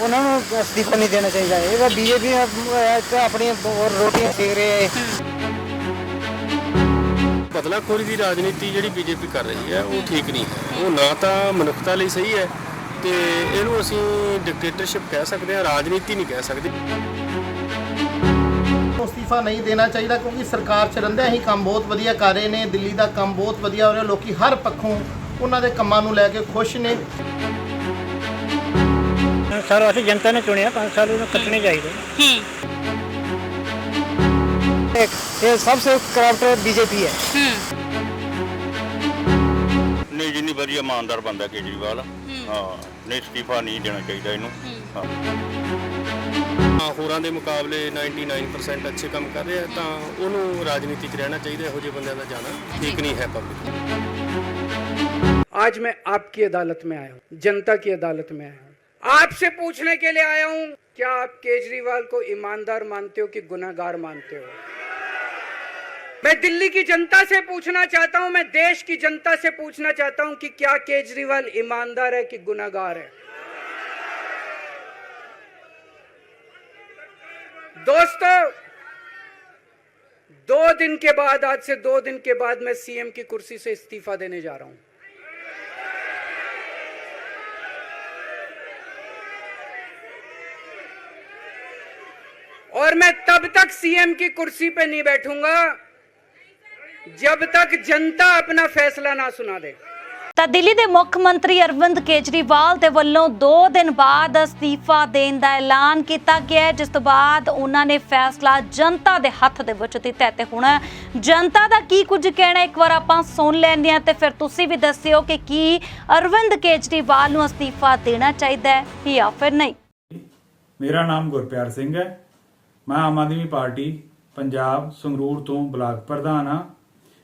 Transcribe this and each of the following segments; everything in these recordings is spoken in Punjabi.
ਉਹਨਾਂ ਨੂੰ ਅਸਤੀਫਾ ਨਹੀਂ ਦੇਣਾ ਚਾਹੀਦਾ ਇਹ ਤਾਂ ਬੀਜੇਪੀ ਆਪਣੀਆਂ ਹੋਰ ਰੋਟੀਆਂ ਸੇਕ ਰਹੇ ਹੈ। ਬਦਲਾਖੋਰੀ ਦੀ ਰਾਜਨੀਤੀ ਜਿਹੜੀ ਬੀਜੇਪੀ ਕਰ ਰਹੀ ਹੈ ਉਹ ਠੀਕ ਨਹੀਂ ਹੈ। ਉਹ ਨਾ ਤਾਂ ਮਨੁੱਖਤਾ ਲਈ ਸਹੀ ਹੈ ਤੇ ਇਹਨੂੰ ਅਸੀਂ ਡਿਕਟੇਟਰਸ਼ਿਪ ਕਹਿ ਸਕਦੇ ਹਾਂ ਰਾਜਨੀਤੀ ਨਹੀਂ ਕਹਿ ਸਕਦੇ। ਅਸਤੀਫਾ ਨਹੀਂ ਦੇਣਾ ਚਾਹੀਦਾ ਕਿਉਂਕਿ ਸਰਕਾਰ ਚ ਰਹਿੰਦਿਆਂ ਹੀ ਕੰਮ ਬਹੁਤ ਵਧੀਆ ਕਰ ਰਹੇ ਨੇ ਦਿੱਲੀ ਦਾ ਕੰਮ ਬਹੁਤ ਵਧੀਆ ਹੋ ਰਿਹਾ ਲੋਕੀ ਹਰ ਪੱਖੋਂ ਉਹਨਾਂ ਦੇ ਕੰਮਾਂ ਨੂੰ ਲੈ ਕੇ ਖੁਸ਼ ਨੇ। ਸਰ ਅਸੀਂ ਜਨਤਾ ਨੇ ਚੁਣਿਆ 5 ਸਾਲ ਉਹਨੂੰ ਕੱਟਣੇ ਚਾਹੀਦੇ ਇਹ ਸਭ ਤੋਂ ਕਰਪਟ ਬੀਜੇਪੀ ਹੈ ਨਹੀਂ ਜਿੰਨੀ ਵਧੀਆ ਇਮਾਨਦਾਰ ਬੰਦਾ ਕੇਜਰੀਵਾਲ ਹਾਂ ਨਹੀਂ ਅਸਤੀਫਾ ਨਹੀਂ ਦੇਣਾ ਚਾਹੀਦਾ ਇਹਨੂੰ ਹਾਂ ਹਾਂ ਹੋਰਾਂ ਦੇ ਮੁਕਾਬਲੇ 99% ਅੱਛੇ ਕੰਮ ਕਰ ਰਿਹਾ ਤਾਂ ਉਹਨੂੰ ਰਾਜਨੀਤੀ 'ਚ ਰਹਿਣਾ ਚਾਹੀਦਾ ਇਹੋ ਜਿਹੇ ਬੰਦਿਆਂ ਦਾ ਜਾਣਾ ਠੀਕ ਨਹੀਂ ਹੈ ਪਬਲਿਕ आज मैं आपकी अदालत में आया हूँ जनता की अदालत में आया हूँ आपसे पूछने के लिए आया हूँ, क्या आप केजरीवाल को ईमानदार मानते हो कि गुनाहगार मानते हो? मैं दिल्ली की जनता से पूछना चाहता हूँ, मैं देश की जनता से पूछना चाहता हूँ कि क्या केजरीवाल ईमानदार है कि गुनाहगार है? दोस्तों, दो दिन के बाद, आज से दो दिन के बाद मैं सीएम की कुर्सी से इस्तीफा देने जा रहा हूँ। और मैं तब तक सीएम की कुर्सी पे नहीं बैठूंगा जब तक जनता अपना फैसला ना सुना दे ਤਾਂ ਦਿੱਲੀ ਦੇ ਮੁੱਖ ਮੰਤਰੀ ਅਰਵਿੰਦ ਕੇਜਰੀਵਾਲ ਦੇ ਵੱਲੋਂ 2 ਦਿਨ ਬਾਅਦ ਅਸਤੀਫਾ ਦੇਣ ਦਾ ਐਲਾਨ ਕੀਤਾ ਗਿਆ ਹੈ, ਜਿਸ ਤੋਂ ਬਾਅਦ ਉਹਨਾਂ ਨੇ ਫੈਸਲਾ ਜਨਤਾ ਦੇ ਹੱਥ ਦੇ ਵਿੱਚ ਦਿੱਤਾ ਹੈ ਤੇ ਹੁਣ ਜਨਤਾ ਦਾ ਕੀ ਕੁਝ ਕਹਿਣਾ ਇੱਕ ਵਾਰ ਆਪਾਂ ਸੁਣ ਲੈਂਦੇ ਹਾਂ ਤੇ ਫਿਰ ਤੁਸੀਂ ਵੀ ਦੱਸਿਓ ਕਿ ਕੀ ਅਰਵਿੰਦ ਕੇਜਰੀਵਾਲ ਨੂੰ ਅਸਤੀਫਾ ਦੇਣਾ ਚਾਹੀਦਾ ਹੈ ਜਾਂ ਫਿਰ ਨਹੀਂ ਮੇਰਾ ਨਾਮ ਗੁਰਪਿਆਰ ਸਿੰਘ ਹੈ ਮੈਂ ਆਮ ਆਦਮੀ ਪਾਰਟੀ ਪੰਜਾਬ ਸੰਗਰੂਰ ਤੋਂ ਬਲਾਕ ਪ੍ਰਧਾਨ ਹਾਂ।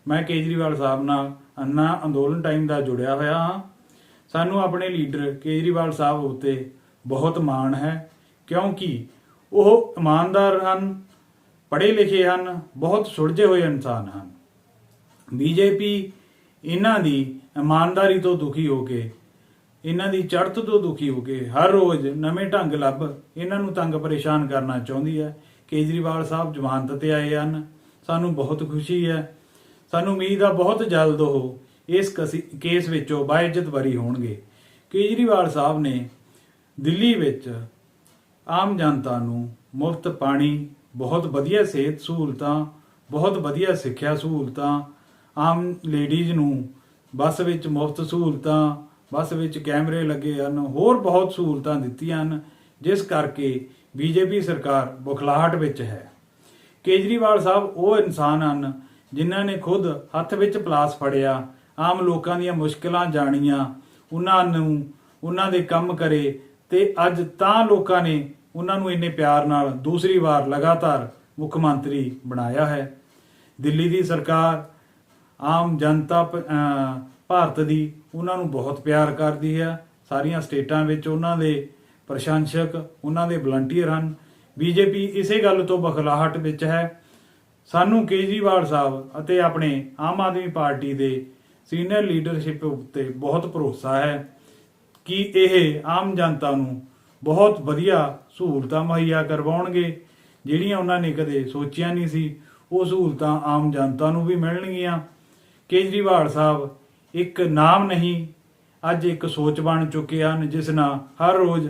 ਮੈਂ ਕੇਜਰੀਵਾਲ ਸਾਹਿਬ ਨਾਲ ਅੰਨਾ ਅੰਦੋਲਨ ਟਾਈਮ ਦਾ ਜੁੜਿਆ ਹੋਇਆ ਹਾਂ। ਸਾਨੂੰ ਆਪਣੇ ਲੀਡਰ ਕੇਜਰੀਵਾਲ ਸਾਹਿਬ ਉੱਤੇ ਬਹੁਤ ਮਾਣ ਹੈ, ਕਿਉਂਕਿ ਉਹ ਇਮਾਨਦਾਰ ਹਨ, ਪੜ੍ਹੇ ਲਿਖੇ ਹਨ, ਬਹੁਤ ਸੁਲਝੇ ਹੋਏ ਇਨਸਾਨ ਹਨ। ਬੀਜੇਪੀ ਇਹਨਾਂ ਦੀ ਇਮਾਨਦਾਰੀ ਤੋਂ ਦੁਖੀ ਹੋ ਕੇ ਇਹਨਾਂ ਦੀ ਚੜ੍ਹਤ ਤੋਂ ਦੁਖੀ ਹੋ ਕੇ ਹਰ ਰੋਜ਼ ਨਵੇਂ ਢੰਗ ਲੱਭ, ਇਹਨਾਂ ਨੂੰ ਤੰਗ ਪਰੇਸ਼ਾਨ ਕਰਨਾ ਚਾਹੁੰਦੀ ਹੈ। ਕੇਜਰੀਵਾਲ ਸਾਹਿਬ ਜ਼ਮਾਨਤ ਤੇ ਆਏ ਹਨ। ਸਾਨੂੰ ਬਹੁਤ ਖੁਸ਼ੀ ਹੈ। ਸਾਨੂੰ ਉਮੀਦ ਆ ਬਹੁਤ ਜਲਦ ਉਹ ਇਸ ਕਸੀ- ਕੇਸ ਵਿੱਚੋਂ ਬਾਇਜ਼ਤ ਬਰੀ ਹੋਣਗੇ। ਕੇਜਰੀਵਾਲ ਸਾਹਿਬ ਨੇ ਦਿੱਲੀ ਵਿੱਚ ਆਮ ਜਨਤਾ ਨੂੰ ਮੁਫਤ ਪਾਣੀ, ਬਹੁਤ ਵਧੀਆ ਸਿਹਤ ਸਹੂਲਤਾਂ, ਬਹੁਤ ਵਧੀਆ ਸਿੱਖਿਆ ਸਹੂਲਤਾਂ, ਆਮ ਲੇਡੀਜ਼ ਨੂੰ ਬੱਸ ਵਿੱਚ ਮੁਫਤ ਸਹੂਲਤਾਂ ਬੱਸ ਵਿੱਚ ਕੈਮਰੇ ਲੱਗੇ ਹਨ, ਹੋਰ ਬਹੁਤ ਸਹੂਲਤਾਂ ਦਿੱਤੀਆਂ ਹਨ, ਜਿਸ ਕਰਕੇ ਬੀਜੇਪੀ ਸਰਕਾਰ ਬੁਖਲਾਹਟ ਵਿੱਚ ਹੈ। ਕੇਜਰੀਵਾਲ ਸਾਹਿਬ ਉਹ ਇਨਸਾਨ ਹਨ ਜਿਨ੍ਹਾਂ ਨੇ ਖੁਦ ਹੱਥ ਵਿੱਚ ਪਲਾਸ ਫੜਿਆ, ਆਮ ਲੋਕਾਂ ਦੀਆਂ ਮੁਸ਼ਕਲਾਂ ਜਾਣੀਆਂ, ਉਹਨਾਂ ਨੂੰ, ਉਹਨਾਂ ਦੇ ਕੰਮ ਕਰੇ ਤੇ ਅੱਜ ਤਾਂ ਲੋਕਾਂ ਨੇ ਉਹਨਾਂ ਨੂੰ ਇੰਨੇ ਪਿਆਰ ਨਾਲ ਦੂਸਰੀ ਵਾਰ ਲਗਾਤਾਰ ਮੁੱਖ ਮੰਤਰੀ ਬਣਾਇਆ ਹੈ। ਦਿੱਲੀ ਦੀ ਸਰਕਾਰ ਆਮ ਜਨਤਾ ਭਾਰਤ ਦੀ ਉਹਨਾਂ ਨੂੰ ਬਹੁਤ ਪਿਆਰ ਕਰਦੀ ਹੈ ਸਾਰੀਆਂ ਸਟੇਟਾਂ ਵਿੱਚ ਉਹਨਾਂ ਦੇ ਪ੍ਰਸ਼ੰਸਕ, ਉਹਨਾਂ ਦੇ ਵਲੰਟੀਅਰ ਹਨ। ਬੀਜੇਪੀ ਇਸੇ ਗੱਲ ਤੋਂ ਬਖਲਾਹਟ ਵਿੱਚ ਹੈ। ਸਾਨੂੰ ਕੇਜਰੀਵਾਲ ਸਾਹਿਬ ਅਤੇ ਆਪਣੇ ਆਮ ਆਦਮੀ ਪਾਰਟੀ ਦੇ ਸੀਨੀਅਰ ਲੀਡਰਸ਼ਿਪ ਉੱਤੇ ਬਹੁਤ ਭਰੋਸਾ ਹੈ ਕਿ ਇਹ ਆਮ ਜਨਤਾ ਨੂੰ ਬਹੁਤ ਵਧੀਆ ਸਹੂਲਤਾਂ ਮੁਹੱਈਆ ਕਰਵਾਉਣਗੇ। ਜਿਹੜੀਆਂ ਉਹਨਾਂ ਨੇ ਕਦੇ ਸੋਚੀਆਂ ਨਹੀਂ ਸੀ, ਉਹ ਸਹੂਲਤਾਂ ਆਮ ਜਨਤਾ ਨੂੰ ਵੀ ਮਿਲਣਗੀਆਂ। ਕੇਜਰੀਵਾਲ ਸਾਹਿਬ ਇੱਕ ਨਾਮ ਨਹੀਂ, ਅੱਜ ਇੱਕ ਸੋਚ ਬਣ ਚੁੱਕੇ ਹਨ, ਜਿਸ ਨਾਲ ਹਰ ਰੋਜ਼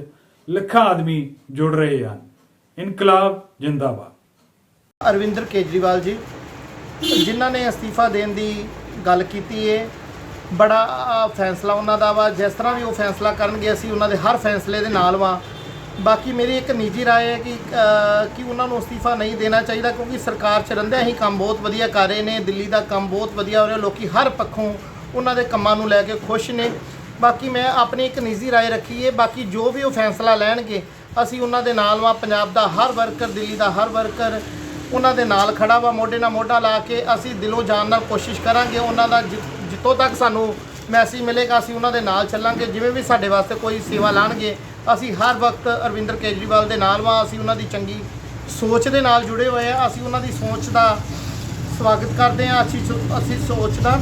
ਲੱਖਾਂ ਆਦਮੀ ਜੁੜ ਰਹੇ ਹਨ। ਇਨਕਲਾਬ ਜਿੰਦਾਬਾਦ। ਅਰਵਿੰਦਰ ਕੇਜਰੀਵਾਲ ਜੀ, ਜਿਨ੍ਹਾਂ ਨੇ ਅਸਤੀਫਾ ਦੇਣ ਦੀ ਗੱਲ ਕੀਤੀ ਹੈ ਬੜਾ ਫੈਸਲਾ ਉਹਨਾਂ ਦਾ ਵਾ। ਜਿਸ ਤਰ੍ਹਾਂ ਵੀ ਉਹ ਫੈਸਲਾ ਕਰਨਗੇ, ਅਸੀਂ ਉਹਨਾਂ ਦੇ ਹਰ ਫੈਸਲੇ ਦੇ ਨਾਲ ਵਾ। ਬਾਕੀ ਮੇਰੀ ਇੱਕ ਨਿੱਜੀ ਰਾਏ ਹੈ ਕਿ ਕਿ ਉਹਨਾਂ ਨੂੰ ਅਸਤੀਫਾ ਨਹੀਂ ਦੇਣਾ ਚਾਹੀਦਾ, ਕਿਉਂਕਿ ਸਰਕਾਰ ਚ ਰਹਿੰਦਿਆਂ ਹੀ ਕੰਮ ਬਹੁਤ ਵਧੀਆ ਕਰ ਰਹੇ ਨੇ, ਦਿੱਲੀ ਦਾ ਕੰਮ ਬਹੁਤ ਵਧੀਆ ਹੋ ਰਿਹਾ, ਲੋਕੀ ਹਰ ਪੱਖੋਂ ਉਹਨਾਂ ਦੇ ਕੰਮਾਂ ਨੂੰ ਲੈ ਕੇ ਖੁਸ਼ ਨੇ। ਬਾਕੀ ਮੈਂ ਆਪਣੀ ਇੱਕ ਨਿੱਜੀ ਰਾਏ ਰੱਖੀ ਹੈ ਬਾਕੀ ਜੋ ਵੀ ਉਹ ਫੈਸਲਾ ਲੈਣਗੇ, ਅਸੀਂ ਉਹਨਾਂ ਦੇ ਨਾਲ ਵਾ। ਪੰਜਾਬ ਦਾ ਹਰ ਵਰਕਰ, ਦਿੱਲੀ ਦਾ ਹਰ ਵਰਕਰ ਉਹਨਾਂ ਦੇ ਨਾਲ ਖੜਾ ਵਾ। ਮੋਢੇ ਨਾਲ ਮੋਢਾ ਲਾ ਕੇ ਅਸੀਂ ਦਿਲੋਂ ਜਾਨ ਨਾਲ ਕੋਸ਼ਿਸ਼ ਕਰਾਂਗੇ। ਉਹਨਾਂ ਦਾ ਜਿ- ਜਿੱਥੋਂ ਤੱਕ ਸਾਨੂੰ ਮੈਸੇਜ ਮਿਲੇਗਾ, ਅਸੀਂ ਉਹਨਾਂ ਦੇ ਨਾਲ ਚੱਲਾਂਗੇ। ਜਿਵੇਂ ਵੀ ਸਾਡੇ ਵਾਸਤੇ ਕੋਈ ਸੇਵਾ ਲਾਣਗੇ, ਅਸੀਂ ਹਰ ਵਕਤ ਅਰਵਿੰਦਰ ਕੇਜਰੀਵਾਲ ਦੇ ਨਾਲ ਵਾ। ਅਸੀਂ ਉਹਨਾਂ ਦੀ ਚੰਗੀ ਸੋਚ ਦੇ ਨਾਲ ਜੁੜੇ ਹੋਏ ਆ। ਅਸੀਂ ਉਹਨਾਂ ਦੀ ਸੋਚ ਦਾ ਸਵਾਗਤ ਕਰਦੇ ਹਾਂ ਅਸੀਂ ਸੋ- ਅਸੀਂ ਸੋਚ ਦਾ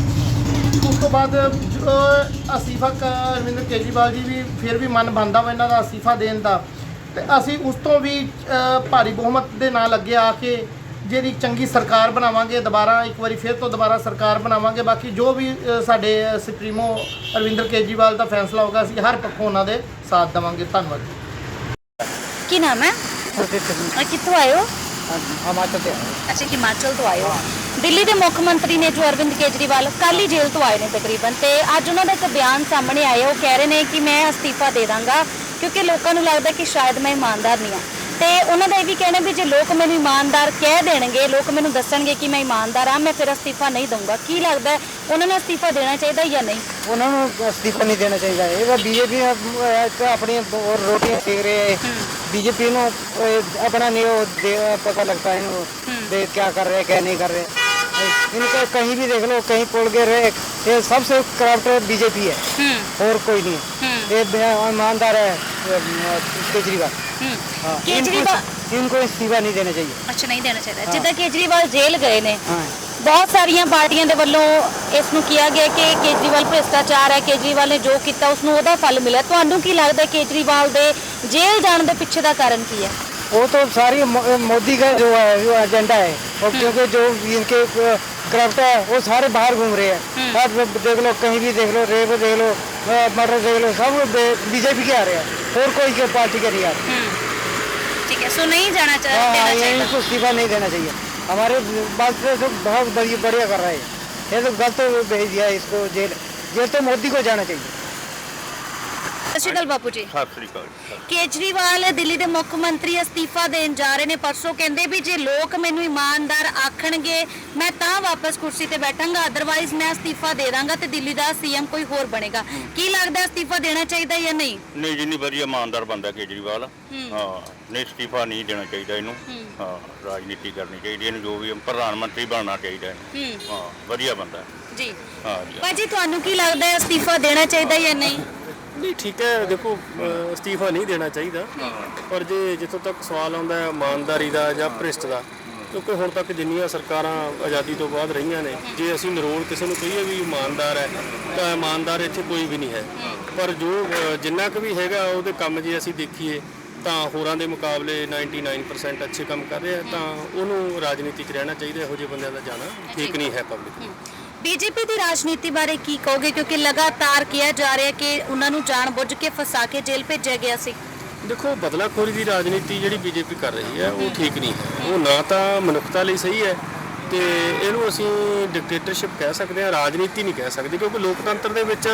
ਤੋਂ ਬਾਅਦ ਅਹ, ਅਸਤੀਫਾ ਕ- ਕੇਜਰੀਵਾਲ ਜੀ ਵੀ ਫਿਰ ਵੀ ਮਨ ਬੰਦਾ ਵਾ ਇਹਨਾਂ ਦਾ ਅਸਤੀਫਾ ਦੇਣ ਦਾ ਤੇ ਅਸੀਂ ਉਸ ਤੋਂ ਵੀ ਭਾਰੀ ਬਹੁਮਤ ਦੇ ਨਾਲ ਅੱਗੇ ਆ ਕੇ ਜਿਹੜੀ ਚੰਗੀ ਸਰਕਾਰ ਬਣਾਵਾਂਗੇ ਦੁਬਾਰਾ ਇੱਕ ਵਾਰੀ ਫਿਰ ਤੋਂ ਦੁਬਾਰਾ ਸਰਕਾਰ ਬਣਾਵਾਂਗੇ। ਬਾਕੀ ਜੋ ਵੀ ਸਾਡੇ ਸੁਪਰੀਮੋ ਅਰਵਿੰਦ ਕੇਜਰੀਵਾਲ ਦਾ ਫੈਸਲਾ ਹੋਗਾ ਅਸੀਂ ਹਰ ਪੱਖੋਂ ਉਹਨਾਂ ਦੇ ਸਾਥ ਦੇਵਾਂਗੇ। ਧੰਨਵਾਦ ਕੀ ਨਾਮ ਹੈ? ਅ, ਕਿੱਥੋਂ ਆਏ ਹੋ? ਹਿਮਾਚਲ ਤੋਂ ਅੱਛਾ ਹਿਮਾਚਲ ਤੋਂ ਆਏ ਦਿੱਲੀ ਦੇ ਮੁੱਖ ਮੰਤਰੀ ਨੇ ਜੋ ਅਰਵਿੰਦ ਕੇਜਰੀਵਾਲ ਕੱਲ ਹੀ ਜੇਲ੍ਹ ਤੋਂ ਆਏ ਨੇ ਤਕਰੀਬਨ ਤੇ ਅੱਜ ਉਹਨਾਂ ਦਾ ਇੱਕ ਬਿਆਨ ਸਾਹਮਣੇ ਆਇਆ। ਉਹ ਕਹਿ ਰਹੇ ਨੇ ਕਿ ਮੈਂ ਅਸਤੀਫਾ ਦੇ ਦਾਂਗਾ ਕਿਉਂਕਿ ਲੋਕਾਂ ਨੂੰ ਲੱਗਦਾ ਕਿ ਸ਼ਾਇਦ ਮੈਂ ਇਮਾਨਦਾਰ ਨਹੀਂ ਹਾਂ। ਤੇ ਉਹਨਾਂ ਦਾ ਇਹ ਵੀ ਕਹਿਣਾ ਵੀ ਜੇ ਲੋਕ ਮੈਨੂੰ ਇਮਾਨਦਾਰ ਕਹਿ ਦੇਣਗੇ ਲੋਕ ਮੈਨੂੰ ਦੱਸਣਗੇ ਕਿ ਮੈਂ ਇਮਾਨਦਾਰ ਆ ਮੈਂ ਫਿਰ ਅਸਤੀਫਾ ਨਹੀਂ ਦਊਂਗਾ। ਕੀ ਲੱਗਦਾ ਉਹਨਾਂ ਨੂੰ ਅਸਤੀਫਾ ਦੇਣਾ ਚਾਹੀਦਾ ਜਾਂ ਨਹੀਂ? ਉਹਨਾਂ ਨੂੰ ਅਸਤੀਫਾ ਨਹੀਂ ਦੇਣਾ ਚਾਹੀਦਾ। ਇਹ ਤਾਂ ਬੀਜੇਪੀ ਆਪਣੀ ਹੋਰ ਰੋਟੀਆਂ ਸੇਕ ਰਹੇ ਹੈ। ਬੀਜੇਪੀ ਨੂੰ ਆਪਣਾ ਨਹੀਂ ਉਹ ਪਤਾ ਲੱਗਦਾ ਹੈ। ਦੇ ਕੀ ਕਰ ਰਹੇ ਹੈ ਨਹੀਂ ਕਰ ਰਹੇ। इनको कहीं भी देख लो कहीं पोल के रहे ये सबसे करप्ट बीजेपी है ਹੂੰ और कोई नहीं है ये बे- ईमानदार है ये, केजरीवाल ਹੂੰ हाँ केजरीवाल- इनको इनको इस्तीफा नहीं देना चाहिए ਅੱਛਾ ਨਹੀਂ ਦੇਣਾ ਚਾਹੀਦਾ ਜਿੱਦਾਂ ਕੇਜਰੀਵਾਲ ਜੇਲ੍ਹ ਗਏ ਨੇ हाँ ਬਹੁਤ ਸਾਰੀਆਂ ਪਾਰਟੀਆਂ ਦੇ ਵੱਲੋਂ ਇਸ ਨੂੰ ਕਿਹਾ ਗਿਆ ਕਿ ਕੇਜਰੀਵਾਲ ਭ੍ਰਿਸ਼ਟਾਚਾਰ ਹੈ ਕੇਜਰੀਵਾਲ ਨੇ ਜੋ ਕੀਤਾ ਉਸ ਨੂੰ ਉਹਦਾ ਫਲ ਮਿਲਿਆ ਤੁਹਾਨੂੰ ਕੀ ਲੱਗਦਾ ਕੇਜਰੀਵਾਲ ਦੇ ਜੇਲ੍ਹ ਜਾਣ ਦੇ ਪਿੱਛੇ ਦਾ ਕਾਰਨ ਕੀ ਹੈ वो तो सारी मो- मोदी का जो है जो एजेंडा है और क्योंकि जो इनके करप्ट है वो सारे बाहर घूम रहे हैं। आप देख लो कहीं भी देख लो रेप देख लो मर्डर देख लो सब बीजेपी के आ रहे हैं। और कोई के पार्टी के नहीं आ रहे। ठीक है सो नहीं जाना हाँ, हाँ, चाहिए। इनको इस्तीफा नहीं देना चाहिए। हमारे बात से तो बहुत बढ़िया कर रहे हैं। ये तो गलत भेज दिया इसको जेल। जेल तो मोदी को जाना चाहिए। ਸ਼੍ਰੀ ਅਕਾਲ ਬਾਪੂ ਜੀ। ਸਤਿ ਸ੍ਰੀ ਅਕਾਲ। ਕੇਜਰੀਵਾਲ ਦਿੱਲੀ ਦੇ ਮੁੱਖ ਮੰਤਰੀ ਅਸਤੀਫਾ ਦੇਣ ਜਾ ਰਹੇ ਨੇ। ਪਰਸੋਂ ਕਹਿੰਦੇ ਵੀ ਜੇ ਲੋਕ ਮੈਨੂੰ ਇਮਾਨਦਾਰ ਆਖਣਗੇ ਮੈਂ ਤਾਂ ਵਾਪਸ ਕੁਰਸੀ ਤੇ ਬੈਠਾਂਗਾ। ਅਦਰਵਾਈਜ਼ ਮੈਂ ਅਸਤੀਫਾ ਦੇ ਦਾਂਗਾ ਤੇ ਦਿੱਲੀ ਦਾ ਸੀਐਮ ਕੋਈ ਹੋਰ ਬਣੇਗਾ। ਕੀ ਲੱਗਦਾ ਅਸਤੀਫਾ ਦੇਣਾ ਚਾਹੀਦਾ ਜਾਂ ਨਹੀਂ? ਨਹੀਂ ਜਿੰਨੀ ਵਧੀਆ ਇਮਾਨਦਾਰ ਬੰਦਾ ਕੇਜਰੀਵਾਲ। ਹਾਂ। ਨਹੀਂ ਅਸਤੀਫਾ ਨਹੀਂ ਦੇਣਾ ਚਾਹੀਦਾ ਇਹਨੂੰ। ਹਾਂ। ਰਾਜਨੀਤੀ ਕਰਨੀ ਚਾਹੀਦੀ ਇਹਨੂੰ ਜੋ ਵੀ ਪ੍ਰਧਾਨ ਮੰਤਰੀ ਬਣਨਾ ਚਾਹੀਦਾ ਹੂੰ। ਹਾਂ ਵਧੀਆ ਬੰਦਾ। ਜੀ। ਹਾਂ ਜੀ। ਭਾਜੀ ਤੁਹਾਨੂੰ ਕੀ ਲੱਗਦਾ ਹੈ ਅਸਤੀਫਾ ਦੇਣਾ ਚਾਹੀਦਾ ਜਾਂ ਨਹੀਂ? ਨਹੀਂ ਠੀਕ ਹੈ ਦੇਖੋ ਅਹ ਅਸਤੀਫਾ ਨਹੀਂ ਦੇਣਾ ਚਾਹੀਦਾ। ਪਰ ਜੇ ਜਿੱਥੋਂ ਤੱਕ ਸਵਾਲ ਆਉਂਦਾ ਹੈ ਇਮਾਨਦਾਰੀ ਦਾ ਜਾਂ ਭ੍ਰਿਸ਼ਟ ਦਾ ਕਿਉਂਕਿ ਹੁਣ ਤੱਕ ਜਿੰਨੀਆਂ ਸਰਕਾਰਾਂ ਆਜ਼ਾਦੀ ਤੋਂ ਬਾਅਦ ਰਹੀਆਂ ਨੇ ਜੇ ਅਸੀਂ ਨਰੋਲ ਕਿਸੇ ਨੂੰ ਕਹੀਏ ਵੀ ਇਮਾਨਦਾਰ ਹੈ ਤਾਂ ਇਮਾਨਦਾਰ ਇੱਥੇ ਕੋਈ ਵੀ ਨਹੀਂ ਹੈ। ਪਰ ਜੋ ਅਹ ਜਿੰਨਾ ਕੁ ਵੀ ਹੈਗਾ ਉਹਦੇ ਕੰਮ ਜੇ ਅਸੀਂ ਦੇਖੀਏ ਤਾਂ ਹੋਰਾਂ ਦੇ ਮੁਕਾਬਲੇ 99% ਅੱਛੇ ਕੰਮ ਕਰ ਰਿਹਾ ਤਾਂ ਉਹਨੂੰ ਰਾਜਨੀਤੀ 'ਚ ਰਹਿਣਾ ਚਾਹੀਦਾ ਇਹੋ ਜਿਹੇ ਬੰਦਿਆਂ ਦਾ ਜਾਣਾ ਠੀਕ ਨਹੀਂ ਹੈ ਪਬਲਿਕ ਬੀਜੇਪੀ ਦੀ ਰਾਜਨੀਤੀ ਬਾਰੇ ਕੀ ਕਹੋਗੇ? ਕਿਉਂਕਿ ਲਗਾਤਾਰ ਕਿਹਾ ਜਾ ਰਿਹਾ ਕਿ ਉਹਨਾਂ ਨੂੰ ਜਾਣਬੁੱਝ ਕੇ ਫਸਾ ਕੇ ਜੇਲ੍ਹ ਭੇਜਿਆ ਗਿਆ ਸੀ। ਦੇਖੋ ਬਦਲਾਖੋਰੀ ਦੀ ਰਾਜਨੀਤੀ ਜਿਹੜੀ ਬੀਜੇਪੀ ਕਰ ਰਹੀ ਹੈ ਉਹ ਠੀਕ ਨਹੀਂ ਹੈ। ਉਹ ਨਾ ਤਾਂ ਮਨੁੱਖਤਾ ਲਈ ਸਹੀ ਹੈ ਤੇ ਇਹਨੂੰ ਅਸੀਂ ਡਿਕਟੇਟਰਸ਼ਿਪ ਕਹਿ ਸਕਦੇ ਹਾਂ ਰਾਜਨੀਤੀ ਨਹੀਂ ਕਹਿ ਸਕਦੇ ਕਿਉਂਕਿ ਲੋਕਤੰਤਰ ਦੇ ਵਿੱਚ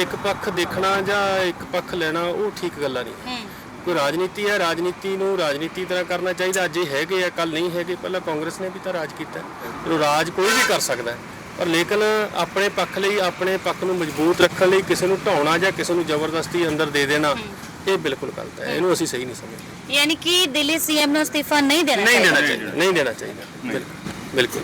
ਇੱਕ ਪੱਖ ਦੇਖਣਾ ਜਾਂ ਇੱਕ ਪੱਖ ਲੈਣਾ ਉਹ ਠੀਕ ਗੱਲਾਂ ਨਹੀਂ। ਕੋਈ ਰਾਜਨੀਤੀ ਹੈ ਰਾਜਨੀਤੀ ਨੂੰ ਰਾਜਨੀਤੀ ਤਰ੍ਹਾਂ ਕਰਨਾ ਚਾਹੀਦਾ। ਅੱਜ ਇਹ ਹੈਗੇ ਆ ਕੱਲ ਨਹੀਂ ਹੈਗੇ ਪਹਿਲਾਂ ਕਾਂਗਰਸ ਨੇ ਵੀ ਤਾਂ ਰਾਜ ਕੀਤਾ। ਉਹ ਰਾਜ ਕੋਈ ਵੀ ਕਰ ਸਕਦਾ ਹੈ। ਪਰ ਲੇਕਿਨ ਆਪਣੇ ਪੱਖ ਲਈ ਆਪਣੇ ਪੱਖ ਨੂੰ ਮਜ਼ਬੂਤ ਰੱਖਣ ਲਈ ਕਿਸੇ ਨੂੰ ਢਾਉਣਾ ਜਾਂ ਕਿਸੇ ਨੂੰ ਜ਼ਬਰਦਸਤੀ ਅੰਦਰ ਦੇ ਦੇਣਾ ਇਹ ਬਿਲਕੁਲ ਗਲਤ ਹੈ। ਇਹਨੂੰ ਅਸੀਂ ਸਹੀ ਨਹੀਂ ਸਮਝਦੇ। ਯਾਨੀ ਕਿ ਦਿੱਲੀ ਸੀਐਮ ਨੂੰ ਅਸਤੀਫਾ ਨਹੀਂ ਦੇਣਾ ਨਹੀਂ ਚਾਹੀਦਾ। ਦੇਣਾ ਚਾਹੀਦਾ। ਨਹੀਂ ਦੇਣਾ ਚਾਹੀਦਾ। ਬਿਲਕੁਲ। ਬਿਲਕੁਲ।